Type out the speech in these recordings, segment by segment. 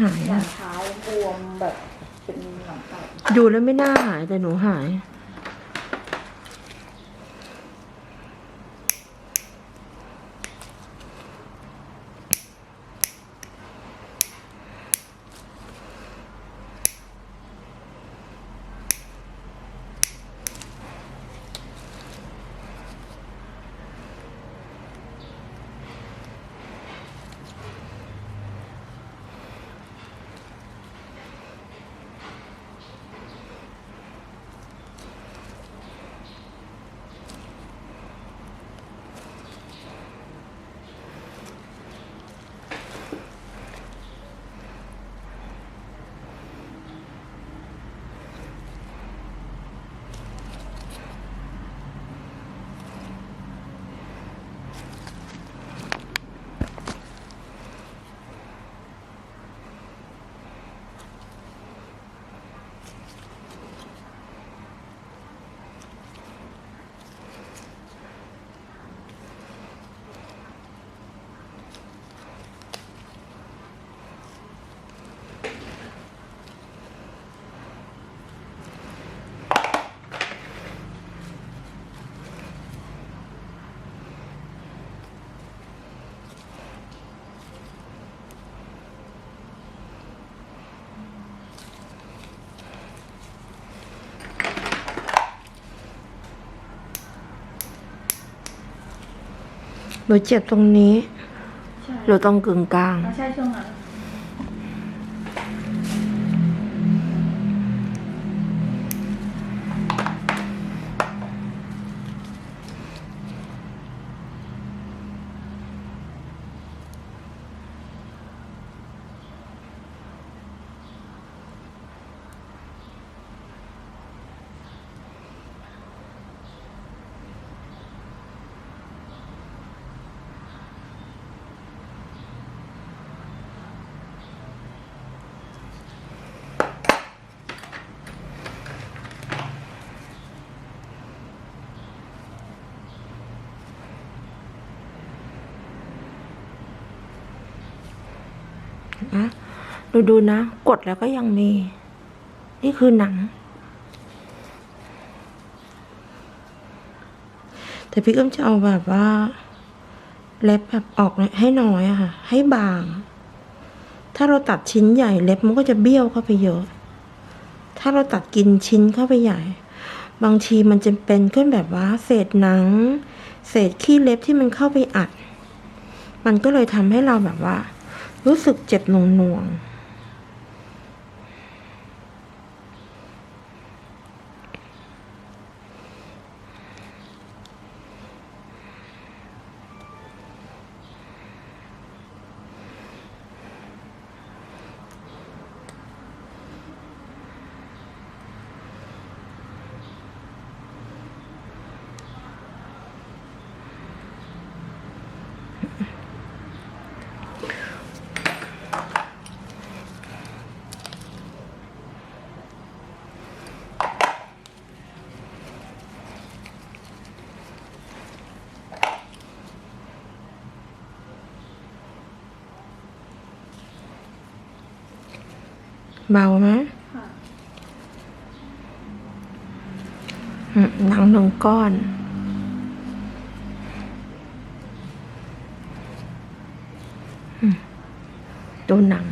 หายหลัอะงเท้าบวมแบบเป็นหลังไก่ดูแล้วไม่น่าหายแต่หนูหาย หนูเจ็บตรงนี้ใช่หรือตรงกึ่งกลางไม่ใช่ช่วงนั้น นะดูดูนะ กดแล้วก็ยังมี นี่คือหนัง แต่พี่ก็จะเอาแบบว่า เล็บแบบออกให้น้อยอะค่ะ ให้บาง ถ้าเราตัดชิ้นใหญ่เล็บมันก็จะเบี้ยวเข้าไปเยอะ ถ้าเราตัดกินชิ้นเข้าไปใหญ่ บางทีมันจะเป็นขึ้นแบบว่า เศษหนัง เศษขี้เล็บที่มันเข้าไปอัด มันก็เลยทำให้เราแบบว่า รู้สึกเจ็บหน่วงๆ เบาไหมค่ะอืมหนังหนึ่งก้อนอืมดูหนัง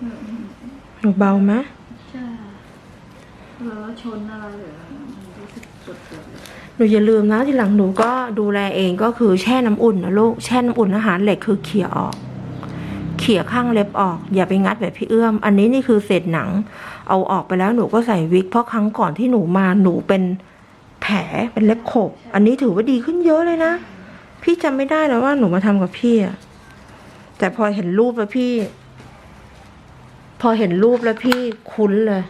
อืมอืมหนูเบาไหมใช่แล้วชนอะไรหรืออะไรมันรู้สึกปวดปวดๆเลยหนูอย่าลืมนะ ทีหลังหนูก็ดูแลเองก็คือแช่น้ำอุ่นนะลูก แช่น้ำอุ่นอาหารเหล็กคือเขี่ยออก เขี่ยข้างเล็บออก อย่าไปงัดแบบพี่เอื้อม อันนี้นี่คือเศษหนัง เอาออกไปแล้วหนูก็ใส่วิก เพราะครั้งก่อนที่หนูมาหนูเป็นแผลเป็นเล็บขบ อันนี้ถือว่าดีขึ้นเยอะเลยนะ พี่จำไม่ได้แล้วว่าหนูมาทำกับพี่อะแต่พอเห็นรูปแล้วพี่ พอเห็นรูปแล้วพี่คุ้นเลย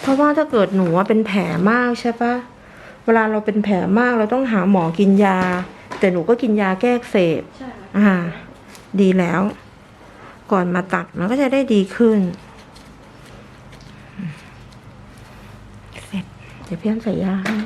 เพราะว่าถ้าเกิดหนูว่าเป็นแผลมากใช่ปะเวลาเราเป็นแผลมากเราต้องหาหมอกินยา แต่หนูก็กินยาแก้อักเสบใช่อ่า ดีแล้ว ก่อนมาตัดมันก็จะได้ดีขึ้น เสร็จ เดี๋ยวพี่อ้ำใส่ยาให้